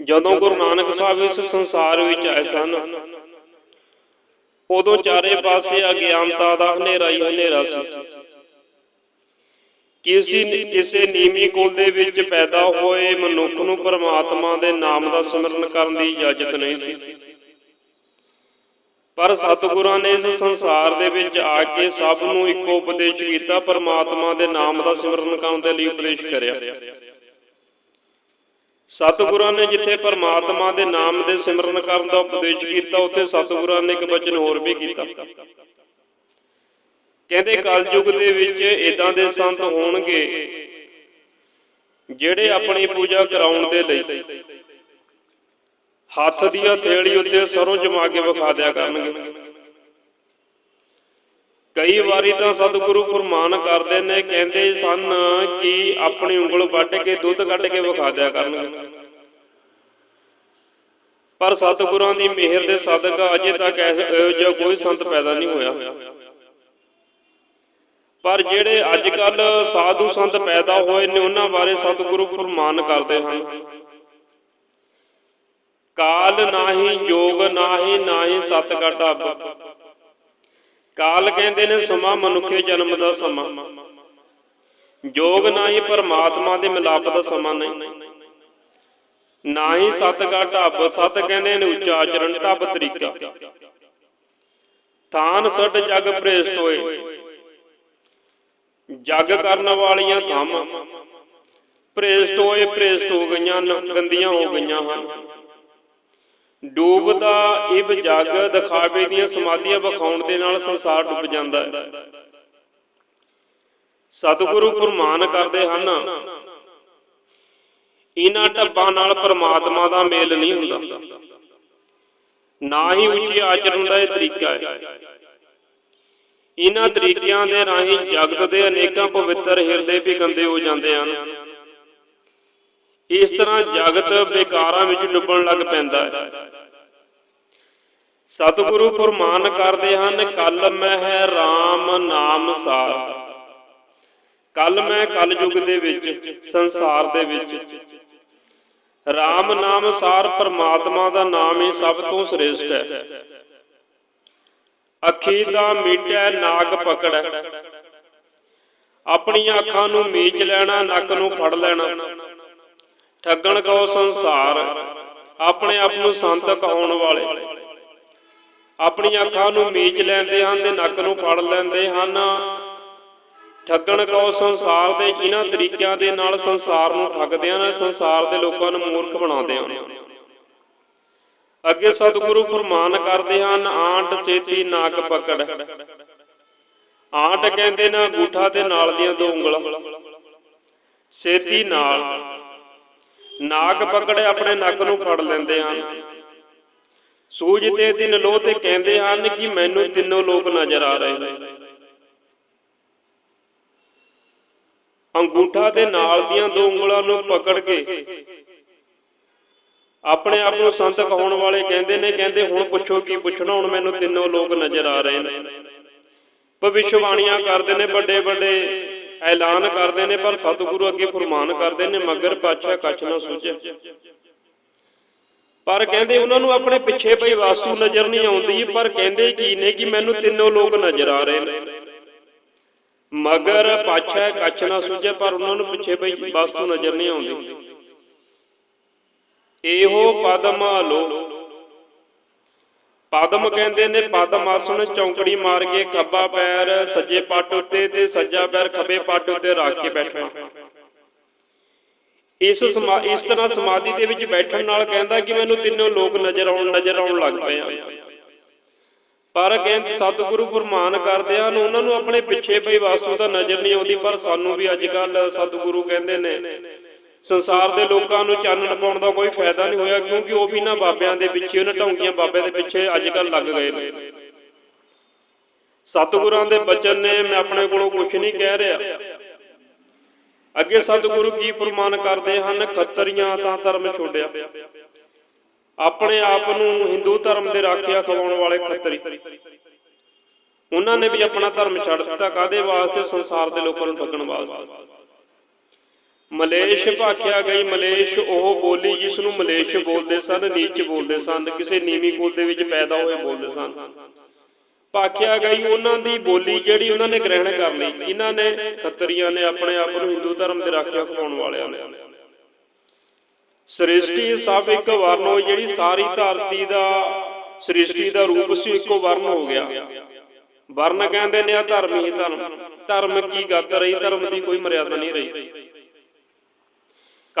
ਜਦੋਂ ਗੁਰੂ ਨਾਨਕ ਸਾਹਿਬ ਇਸ ਸੰਸਾਰ ਵਿੱਚ ਆਏ ਸਨ, ਉਦੋਂ ਚਾਰੇ ਪਾਸੇ ਅਗਿਆਨਤਾ ਦਾ ਹਨੇਰਾ ਹੀ ਹਨੇਰਾ ਸੀ। ਕਿਸੇ ਕਿਸੇ ਨੀਵੀਂ ਕੁਲ ਦੇ ਵਿੱਚ ਪੈਦਾ ਹੋਏ ਮਨੁੱਖ ਨੂੰ ਪਰਮਾਤਮਾ ਦੇ ਨਾਮ ਦਾ ਸਿਮਰਨ ਕਰਨ ਦੀ ਇਜਾਜ਼ਤ ਨਹੀਂ ਸੀ। ਪਰ ਸਤਿਗੁਰਾਂ ਨੇ ਇਸ ਸੰਸਾਰ ਦੇ ਵਿੱਚ ਆ ਕੇ ਸਭ ਨੂੰ ਇੱਕੋ ਉਪਦੇਸ਼ ਕੀਤਾ, ਪਰਮਾਤਮਾ ਦੇ ਨਾਮ ਦਾ ਸਿਮਰਨ ਕਰਨ ਦੇ ਲਈ ਉਪਦੇਸ਼ ਕਰਿਆ। ਸਤਿਗੁਰਾਂ ਨੇ ਜਿੱਥੇ ਪਰਮਾਤਮਾ ਦੇ ਨਾਮ ਦੇ ਸਿਮਰਨ ਕਰਨ ਦਾ ਉਪਦੇਸ਼ ਕੀਤਾ, ਉੱਥੇ ਸਤਿਗੁਰਾਂ ਨੇ ਇੱਕ ਬਚਨ ਹੋਰ ਵੀ ਕੀਤਾ। ਕਹਿੰਦੇ ਕਲਯੁਗ ਦੇ ਵਿੱਚ ਇਦਾਂ ਦੇ ਸੰਤ ਹੋਣਗੇ ਜਿਹੜੇ ਆਪਣੀ ਪੂਜਾ ਕਰਾਉਣ ਦੇ ਲਈ ਹੱਥ ਦੀਆਂ ਥੇਲੀ ਉੱਤੇ ਸਰੋਂ ਜਮਾ ਕੇ ਵਿਖਾ ਦਿਆ ਕਰਨਗੇ। ਕਈ ਵਾਰੀ ਤਾਂ ਸਤਿਗੁਰੂ ਫਰਮਾਨ ਕਰਦੇ ਨੇ, ਕਹਿੰਦੇ ਸਨ ਕਿ ਆਪਣੀ ਉਂਗਲ ਵੱਢ ਕੇ ਦੁੱਧ ਕੱਢ ਕੇ ਵਿਖਾ ਦਿਆ ਕਰਨਗੇ। ਪਰ ਸਤਿਗੁਰਾਂ ਦੀ ਮਿਹਰ ਦੇ ਸਦਕਾ ਅਜੇ ਤੱਕ ਇਹੋ ਜਿਹਾ ਕੋਈ ਸੰਤ ਪੈਦਾ ਨਹੀਂ ਹੋਇਆ। ਪਰ ਜਿਹੜੇ ਅੱਜ ਕੱਲ ਸਾਧੂ ਸੰਤ ਪੈਦਾ ਹੋਏ ਨੇ, ਉਹਨਾਂ ਬਾਰੇ ਸਤਿਗੁਰੂ ਫਰਮਾਨ ਕਰਦੇ ਹਨ। ਕਾਲ ਨਾਹੀ, ਜੋਗ ਨਾਹੀ ਨਾਹੀ ਸਤ ਕਾ ਢੱਬ ਕਾਲ ਕਹਿੰਦੇ ਨੇ ਸਮਾਂ ਮਨੁੱਖੇ ਜਨਮ ਦਾ ਸਮਾਂ। ਜੋਗ ਨਾਹੀ ਪਰਮਾਤਮਾ ਦੇ ਮਿਲਾਪ ਦਾ ਸਮਾਂ ਨਹੀਂ। ਨਾਹੀ ਸਤ ਕਾ ਢੱਬ, ਸਤ ਕਹਿੰਦੇ ਨੇ ਉੱਚਾ ਆਚਰਣ, ਢੱਬ ਤਰੀਕਾ। ਥਾਨ ਸਟ ਜਗ ਪ੍ਰੇਸ਼ਟ ਹੋਏ। ਜਗ ਕਰਨ ਵਾਲੀਆਂ ਥੰਮ ਪ੍ਰੇਸ਼ਟ ਹੋਏ, ਭ੍ਰੇਸਟ ਹੋ ਗਈਆਂ, ਨ- ਗੰਦੀਆਂ ਹੋ ਗਈਆਂ ਹਨ। ਡੂਬਦਾ ਇਬ ਜਗ ਦਿਖਾਵੇ ਦੀਆਂ ਸਮਾਧੀਆਂ ਵਿਖਾਉਣ ਦੇ ਨਾਲ ਸੰਸਾਰ ਡੁੱਬ ਜਾਂਦਾ ਹੈ। ਸਤਿਗੁਰੂ ਫਰਮਾਨ ਕਰਦੇ ਹਨ। ਇਹਨਾਂ ਢੱਬਾਂ ਨਾਲ ਪਰਮਾਤਮਾ ਦਾ ਮੇਲ ਨਹੀਂ ਹੁੰਦਾ। ਨਾ ਹੀ ਉੱਚੀ ਆਚਰਣ ਦਾ ਇਹ ਤਰੀਕਾ ਹੈ। ਇਹਨਾਂ ਤਰੀਕਿਆਂ ਦੇ ਰਾਹੀਂ ਜਗਤ ਦੇ ਅਨੇਕਾਂ ਪਵਿੱਤਰ ਹਿਰਦੇ ਵੀ ਗੰਦੇ ਹੋ ਜਾਂਦੇ ਹਨ। ਇਸ ਤਰ੍ਹਾਂ ਜਗਤ ਬੇਕਾਰਾਂ ਵਿੱਚ ਡੁੱਬਣ ਲੱਗ ਪੈਂਦਾ ਹੈ। ਸਤਿਗੁਰੂ ਫਰਮਾਨ ਕਰਦੇ ਹਨ ਕਲ ਮੈਂ ਹੈ RAM ਨਾਮ ਸਾਰ। ਕਲ ਮੈਂ ਕਲਯੁਗ ਦੇ ਵਿੱਚ, ਸੰਸਾਰ ਦੇ ਵਿੱਚ। RAM ਨਾਮ ਸਾਰ ਪਰਮਾਤਮਾ ਦਾ ਨਾਮ ਹੀ ਸਭ ਤੋਂ ਸ੍ਰੇਸ਼ਟ ਹੈ। ਅੱਖੀ ਦਾ ਮੀਟੈ ਨਾਕ ਪਕੜੈ ਆਪਣੀਆਂ ਅੱਖਾਂ ਨੂੰ ਮੀਚ ਲੈਣਾ, ਨੱਕ ਨੂੰ ਫੜ ਲੈਣਾ। ਠੱਗਣ ਕੋ ਸੰਸਾਰ, ਆਪਣੇ ਆਪ ਨੂੰ ਸੰਤ ਕਹਾਉਣ ਵਾਲੇ। ਆਪਣੀਆਂ ਅੱਖਾਂ ਨੂੰ ਮੀਚ ਲੈਂਦੇ ਹਨ ਤੇ ਨੱਕ ਨੂੰ ਫੜ ਲੈਂਦੇ ਹਨ। ਠੱਗਣ ਕੋ ਸੰਸਾਰ ਦੇ ਇਹਨਾਂ ਤਰੀਕਿਆਂ ਦੇ ਨਾਲ ਸੰਸਾਰ ਨੂੰ ਠੱਗਦੇ ਹਨ, ਸੰਸਾਰ ਦੇ ਲੋਕਾਂ ਨੂੰ ਮੂਰਖ ਬਣਾਉਂਦੇ ਹਨ। ਅੱਗੇ ਸਤਿਗੁਰੂ ਫਰਮਾਨ ਕਰਦੇ ਹਨ ਆਂਟ ਛੇਤੀ ਨਾਕ ਪਕੜ। ਆਂਟ ਕਹਿੰਦੇ ਨਾ ਅੰਗੂਠਾ ਤੇ ਨਾਲ ਦੀਆਂ ਦੋ ਉਂਗਲਾਂ। ਛੇਤੀ ਨਾਲ। ਨਾਕ ਪਕੜੇ ਆਪਣੇ ਨੱਕ ਨੂੰ ਫੜ ਲੈਂਦੇ ਹਨ ਸੂਝ ਤੇ ਦਿਨ ਲੋ ਤੇ ਕਹਿੰਦੇ ਹਨ ਕਿ ਮੈਨੂੰ ਤਿੰਨੋਂ ਲੋਕ ਨਜ਼ਰ ਆ ਰਹੇ ਨੇ। ਅੰਗੂਠਾ ਦੇ ਨਾਲ ਦੀਆਂ ਦੋ ਉਂਗਲਾਂ ਨੂੰ ਪਕੜ ਕੇ ਆਪਣੇ ਆਪ ਨੂੰ ਸੰਤ ਕਹਾਉਣ ਵਾਲੇ ਕਹਿੰਦੇ ਨੇ, ਕਹਿੰਦੇ ਹੁਣ ਪੁੱਛੋ ਕੀ ਪੁੱਛਣਾ, ਹੁਣ ਮੈਨੂੰ ਤਿੰਨੋਂ ਲੋਕ ਨਜ਼ਰ ਆ ਰਹੇ ਨੇ। ਭਵਿੱਖਬਾਣੀਆਂ ਕਰਦੇ ਨੇ ਵੱਡੇ ਵੱਡੇ ਐਲਾਨ ਕਰਦੇ ਨੇ, ਪਰ ਸਤਿਗੁਰੂ ਅੱਗੇ ਫਰਮਾਨ ਕਰਦੇ ਨੇ, ਮਗਰ ਪਾਛਾ ਕੱਛ ਨਾ ਸੁਝੇ ਪਰ ਕਹਿੰਦੇ ਉਹਨਾਂ ਨੂੰ ਆਪਣੇ ਪਿੱਛੇ ਪਈ ਵਾਸਤੂ ਨਜ਼ਰ ਨਹੀਂ ਆਉਂਦੀ, ਪਰ ਕਹਿੰਦੇ ਕੀ ਨੇ ਕਿ ਮੈਨੂੰ ਤਿੰਨੋਂ ਲੋਕ ਨਜ਼ਰ ਆ ਰਹੇ ਨੇ। ਮਗਰ ਪਾਛਾ ਕੱਛ ਨਾ ਸੁਝੇ ਪਰ ਉਹਨਾਂ ਨੂੰ ਪਿੱਛੇ ਪਈ ਵਾਸਤੂ ਨਜ਼ਰ ਨਹੀਂ ਆਉਂਦੀ। ਇਹੋ ਪਦਮ ਆਲੋ ਪਦਮ ਕਹਿੰਦੇ ਨੇ, ਪਦਮ ਆਸਣ ਚੌਂਕੜੀ ਮਾਰ ਕੇ ਖੱਬਾ ਪੈਰ ਸੱਜੇ ਪੱਟ ਉੱਤੇ ਤੇ ਸੱਜਾ ਪੈਰ ਖੱਬੇ ਪੱਟ ਉੱਤੇ ਰੱਖ ਕੇ ਬੈਠਣਾ। ਇਸ ਇਸ ਤਰ੍ਹਾਂ ਸਮਾਧੀ ਦੇ ਵਿੱਚ ਬੈਠਣ ਨਾਲ ਕਹਿੰਦਾ ਕਿ ਮੈਨੂੰ ਤਿੰਨੋਂ ਲੋਕ ਨਜ਼ਰ ਆਉਣ ਨਜ਼ਰ ਆਉਣ ਲੱਗ ਪਏ ਆ। ਪਰ ਕਹਿੰਦੇ, ਸਤਿਗੁਰੂ ਫਰਮਾਨ ਕਰਦੇ ਹਨ, ਉਹਨਾਂ ਨੂੰ ਆਪਣੇ ਪਿੱਛੇ ਪਈ ਵਾਸਤੂ ਤਾਂ ਨਜ਼ਰ ਨਹੀਂ ਆਉਂਦੀ, ਪਰ ਸਾਨੂੰ ਵੀ ਅੱਜ ਕੱਲ ਸਤਿਗੁਰੂ ਕਹਿੰਦੇ ਨੇ ਸੰਸਾਰ ਦੇ ਲੋਕਾਂ ਨੂੰ ਚਾਨਣ ਪਾਉਣ ਦਾ ਕੋਈ ਫਾਇਦਾ ਨਹੀਂ ਹੋਇਆ, ਕਿਉਂਕਿ ਉਹ ਵੀ ਨਾ ਬਾਬਿਆਂ ਦੇ ਪਿੱਛੇ ਉਹਨਾਂ ਢੌਂਗੀਆਂ ਬਾਬਿਆਂ ਦੇ ਪਿੱਛੇ ਅੱਜ ਕੱਲ ਲੱਗ ਗਏ ਨੇ। ਸਤਿਗੁਰਾਂ ਦੇ ਬਚਨ ਨੇ, ਮੈਂ ਆਪਣੇ ਕੋਲੋਂ ਕੁਝ ਨਹੀਂ ਕਹਿ ਰਿਹਾ। ਅੱਗੇ ਸਤਿਗੁਰੂ ਕੀ ਫਰਮਾਨ ਕਰਦੇ ਹਨ, ਖੱਤਰੀਆਂ ਤਾਂ ਧਰਮ ਛੋੜਿਆ। ਆਪਣੇ ਆਪ ਨੂੰ ਹਿੰਦੂ ਧਰਮ ਦੇ ਰਾਖਿਆ ਖਵਾਉਣ ਵਾਲੇ ਖੱਤਰੀ। ਉਹਨਾਂ ਨੇ ਵੀ ਆਪਣਾ ਧਰਮ ਛੱਡ ਦਿੱਤਾ ਕਾਦੇ ਵਾਸਤੇ? ਸੰਸਾਰ ਦੇ ਲੋਕਾਂ ਨੂੰ ਠੱਗਣ ਵਾਸਤੇ। ਮਲੇਸ਼ ਭਾਖਿਆ ਗਈ ਮਲੇਸ਼ ਉਹ ਬੋਲੀ ਜਿਸ ਨੂੰ ਮਲੇਸ਼ ਬੋਲਦੇ ਸਨ ਨੀਚ ਬੋਲਦੇ ਸਨ ਕਿਸੇ ਨੀਵੀਂ ਕੁਲ ਦੇ ਵਿੱਚ ਪੈਦਾ ਹੋਏ ਬੋਲਦੇ ਸਨ। ਭਾਖਿਆ ਗਈ ਉਹਨਾਂ ਦੀ ਬੋਲੀ ਜਿਹੜੀ ਉਹਨਾਂ ਨੇ ਗ੍ਰਹਿਣ ਕਰ ਲਈ ਇਹਨਾਂ ਨੇ ਖੱਤਰੀਆਂ ਨੇ ਆਪਣੇ ਆਪ ਨੂੰ ਹਿੰਦੂ ਧਰਮ ਦੇ ਰਾਖਿਆ ਖਵਾਉਣ ਵਾਲਿਆਂ ਨੇ। ਸ੍ਰਿਸ਼ਟੀ ਸਭ ਇੱਕ ਵਰਨ ਹੋਈ ਜਿਹੜੀ ਸਾਰੀ ਧਰਤੀ ਦਾ ਸ੍ਰਿਸ਼ਟੀ ਦਾ ਰੂਪ ਸੀ ਇੱਕੋ ਵਰਨ ਹੋ ਗਿਆ। ਵਰਨ ਕਹਿੰਦੇ ਨੇ ਆ ਧਰਮ ਹੀ ਧਰਮ ਧਰਮ। ਕੀ ਗੱਤ ਰਹੀ ਧਰਮ ਦੀ ਕੋਈ ਮਰਿਆਦਾ ਨਹੀਂ ਰਹੀ।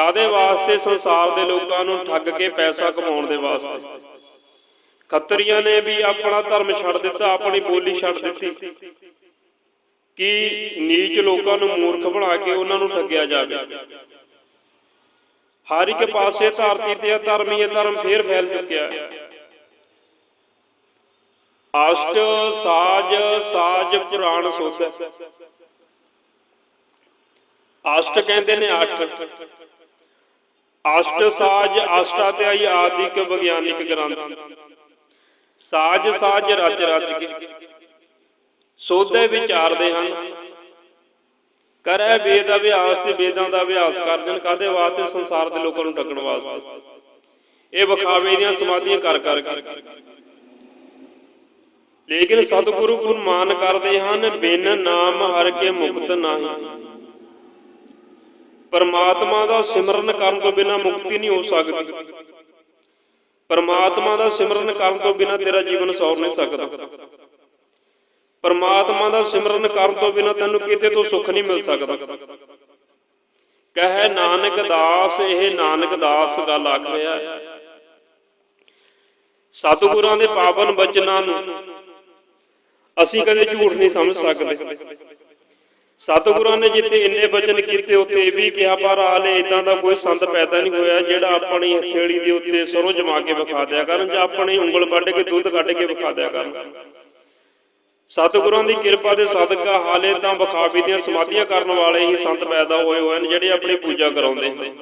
ਕਾਦੇ ਵਾਸਤੇ ਸੰਸਾਰ ਦੇ ਲੋਕਾਂ ਨੂੰ ਠੱਗ ਕੇ ਪੈਸਾ ਕਮਾਉਣ ਦੇ ਵਾਸਤੇ? ਖੱਤਰੀਆਂ ਨੇ ਵੀ ਆਪਣਾ ਧਰਮ ਛੱਡ ਦਿੱਤਾ ਆਪਣੀ ਬੋਲੀ ਛੱਡ ਦਿੱਤੀ। ਕਿ ਨੀਚ ਲੋਕਾਂ ਨੂੰ ਮੂਰਖ ਬਣਾ ਕੇ ਉਹਨਾਂ ਨੂੰ ਠੱਗਿਆ ਜਾਵੇ? ਹਰ ਇੱਕ ਪਾਸੇ ਧਰਤੀ ਤੇ ਧਰਮ ਹੀ ਧਰਮ ਫੇਰ ਫੈਲ ਚੁੱਕਿਆ। ਹੈ ਅਸ਼ਟ ਸਾਜ ਸਾਜ ਪੁਰਾਣ ਸੁਧ। ਅਸ਼ਟ ਕਹਿੰਦੇ ਨੇ ਅੱਠ। ਅਸ਼ਟ ਸਾਜ ਅਸ਼ਟਾਧਿਆਈ ਆਦਿਕ ਵਿਗਿਆਨਿਕ ਗ੍ਰੰਥ। ਸਾਜ ਸਾਜ ਰਚ ਰਚ ਕੇ। ਸੋਧੇ ਵਿਚਾਰਦੇ ਹਨ ਕਰੈ ਵੇਦ ਅਭਿਆਸ ਤੇ ਵੇਦਾਂ ਦਾ ਅਭਿਆਸ ਕਰਦੇ ਕਾਦੇ ਵਾਸਤੇ ਸੰਸਾਰ ਦੇ ਲੋਕਾਂ ਨੂੰ ਠੱਗਣ ਵਾਸਤੇ? ਇਹ ਵਿਖਾਵੇ ਦੀਆਂ ਸਮਾਧੀਆਂ ਕਰ ਕਰ ਕੇ। ਲੇਕਿਨ ਸਤਿਗੁਰੂ ਗੁਰਮਾਨ ਕਰਦੇ ਹਨ, ਬਿਨ ਨਾਮ ਹਰ ਕੇ ਮੁਕਤ ਨਹੀਂ। ਪਰਮਾਤਮਾ ਦਾ ਸਿਮਰਨ ਕਰਨ ਤੋਂ ਬਿਨਾ ਮੁਕਤੀ ਨਹੀਂ ਹੋ ਸਕਦੀ। ਪਰਮਾਤਮਾ ਦਾ ਸਿਮਰਨ ਕਰਨ ਤੋਂ ਬਿਨਾ ਤੇਰਾ ਜੀਵਨ ਸੌਰ ਨਹੀਂ ਸਕਦਾ। ਪਰਮਾਤਮਾ ਦਾ ਸਿਮਰਨ ਕਰਨ ਤੋਂ ਬਿਨਾ ਤੈਨੂੰ ਕਿਤੇ ਤੋਂ ਸੁੱਖ ਨਹੀਂ ਮਿਲ ਸਕਦਾ। ਕਹੇ ਨਾਨਕ ਦਾਸ, ਇਹ ਨਾਨਕ ਦਾਸ ਗੱਲ ਆਖ ਸਤਿਗੁਰਾਂ ਦੇ ਪਾਵਨ ਬਚਨਾਂ ਨੂੰ ਅਸੀਂ ਕਦੇ ਝੂਠ ਨਹੀਂ ਸਮਝ ਸਕਦੇ। ਸਤਿਗੁਰਾਂ ਨੇ ਜਿੱਥੇ ਇੰਨੇ ਬਚਨ ਕੀਤੇ, ਉੱਥੇ ਇਹ ਵੀ ਕਿਹਾ, ਪਰ ਹਾਲੇ ਇਦਾਂ ਦਾ ਕੋਈ ਸੰਤ ਪੈਦਾ ਨਹੀਂ ਹੋਇਆ ਜਿਹੜਾ ਆਪਣੀ ਹਥੇਲੀ ਦੇ ਉੱਤੇ ਸਰੋਂ ਜਮਾ ਕੇ ਵਿਖਾ ਦਿਆ ਕਰਨ ਜਾਂ ਆਪਣੀ ਉਂਗਲ ਵੱਢ ਕੇ ਦੁੱਧ ਕੱਢ ਕੇ ਵਿਖਾ ਦਿਆ ਕਰਨ। ਸਤਿਗੁਰਾਂ ਦੀ ਕਿਰਪਾ ਦੇ ਸਦਕਾ ਹਾਲੇ ਤਾਂ ਵਿਖਾਵੇ ਦੀਆਂ ਸਮਾਧੀਆਂ ਕਰਨ ਵਾਲੇ ਹੀ ਸੰਤ ਪੈਦਾ ਹੋਏ ਹੋਏ ਨੇ ਜਿਹੜੇ ਆਪਣੀ ਪੂਜਾ ਕਰਾਉਂਦੇ ਨੇ